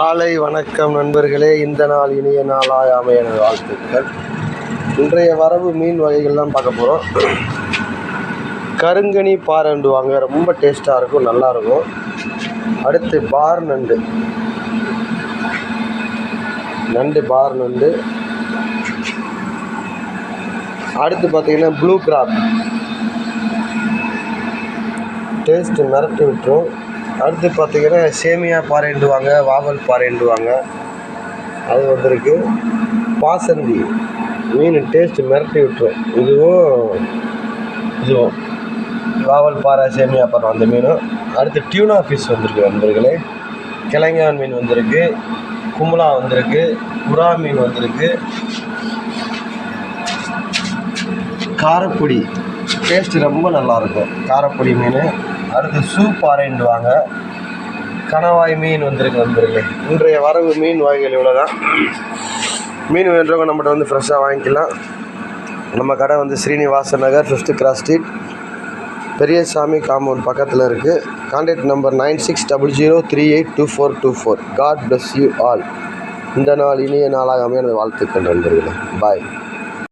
காலை வணக்கம் நண்பர்களே இந்த நாள் இனிய நாளாய் அமைய எனது வாழ்த்துக்கள். இன்றைய வரவு மீன் வகைகள்லாம் பார்க்க போகிறோம் கருங்கனி பாறைண்டுவாங்க ரொம்ப டேஸ்ட்டாக இருக்கும் நல்லாயிருக்கும் அடுத்து பார் நண்டு. நண்டு பார் நண்டு. அடுத்து பார்த்தீங்கன்னா ப்ளூ கிராப். டேஸ்ட்டு மிரட்டி விட்டுரும். அடுத்து பார்த்தீங்கன்னா சேமியா பாறைண்டுவாங்க வாவல் பாறைண்டுவாங்க அது வந்திருக்கு. பாசந்தி மீன் டேஸ்ட்டு மிரட்டி விட்டுரும். இதுவும் இதுவும். வாவல் பாறை சேமியா பாறை அந்த மீனும். அடுத்து டியூனா ஃபிஷ் வந்திருக்கு நண்பர்களே. கிழங்கான் மீன் வந்திருக்கு. கும்பலா வந்திருக்கு. புறா மீன் வந்திருக்கு. காரப்பொடி. டேஸ்ட்டு ரொம்ப நல்லாயிருக்கும் காரப்பொடி மீன். அடுத்து சூ ஆரைண்டுவாங்க கணவாய் மீன் வந்திருக்கு வந்துருங்க இன்றைய வரவு மீன் வகைகள் இவ்வளோ தான் மீன் வேண்டவங்க நம்மகிட்ட வந்து ஃப்ரெஷ்ஷாக வாங்கிக்கலாம். நம்ம கடை வந்து Srinivasan Nagar fifth cross street Periyasamy compound பக்கத்தில் இருக்குது contact number nine six double zero three eight two four two four God bless you all இந்த நாள் இனிய நாளாக அமைய எனது வாழ்த்துக்கள் நண்பர்களே. பாய்